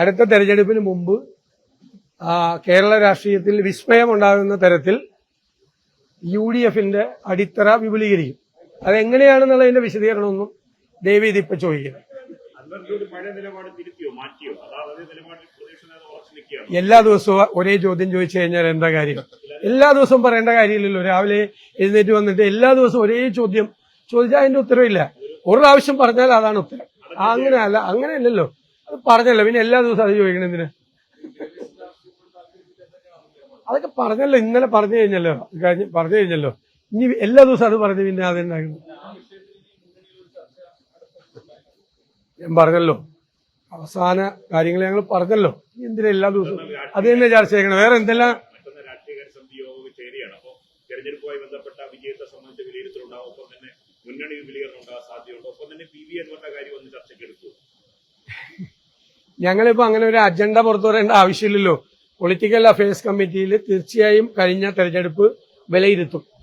അടുത്ത തെരഞ്ഞെടുപ്പിന് മുമ്പ് കേരള രാഷ്ട്രീയത്തിൽ വിസ്മയം ഉണ്ടാകുന്ന തരത്തിൽ യു ഡി എഫിന്റെ അടിത്തറ വിപുലീകരിക്കും. അതെങ്ങനെയാണെന്നുള്ളതിന്റെ വിശദീകരണമൊന്നും ദേവി ഇതിപ്പോ ചോദിക്കുന്നത് എല്ലാ ദിവസവും ഒരേ ചോദ്യം ചോദിച്ചു കഴിഞ്ഞാൽ എന്താ കാര്യം? എല്ലാ ദിവസവും പറയേണ്ട കാര്യമില്ലല്ലോ. രാവിലെ എഴുന്നേറ്റ് വന്നിട്ട് എല്ലാ ദിവസവും ഒരേ ചോദ്യം ചോദിച്ചാൽ അതിന്റെ ഉത്തരവില്ല. ഒരു പ്രാവശ്യം പറഞ്ഞാൽ അതാണ് ഉത്തരം. അങ്ങനെ അല്ല അങ്ങനെ അല്ലല്ലോ അത് പറഞ്ഞല്ലോ പിന്നെ എല്ലാ ദിവസവും അത് ചോദിക്കണം എന്തിനാ? അതൊക്കെ പറഞ്ഞല്ലോ ഇന്നലെ പറഞ്ഞു കഴിഞ്ഞല്ലോ കഴിഞ്ഞ് പറഞ്ഞു കഴിഞ്ഞല്ലോ. ഇനി എല്ലാ ദിവസവും അത് പറഞ്ഞു പിന്നെ അതുണ്ടാകുന്നു ഞാൻ പറഞ്ഞല്ലോ അവസാന കാര്യങ്ങൾ ഞങ്ങൾ പറഞ്ഞല്ലോ. എന്തിനാ എല്ലാ ദിവസവും അത് തന്നെ ചർച്ച ചെയ്യണം വേറെ എന്തെല്ലാം? തെരഞ്ഞെടുപ്പുമായി ബന്ധപ്പെട്ട വിജയത്തെ സംബന്ധിച്ച വിലയിരുത്തലുണ്ടാവും. ഒപ്പം തന്നെ മുന്നണി വിപുലീകരണം ഉണ്ടാകാൻ സാധ്യതയുണ്ട്. ഒപ്പം തന്നെ പി വി എന്നുവരുടെ കാര്യം ഒന്ന് ചർച്ചയ്ക്ക് എടുത്തു. ഞങ്ങളിപ്പോ അങ്ങനെ ഒരു അജണ്ട പുറത്തു വരേണ്ട ആവശ്യമില്ലല്ലോ. പൊളിറ്റിക്കൽ അഫയേഴ്സ് കമ്മിറ്റിയിൽ തീർച്ചയായും കഴിഞ്ഞ തെരഞ്ഞെടുപ്പ് വിലയിരുത്തും.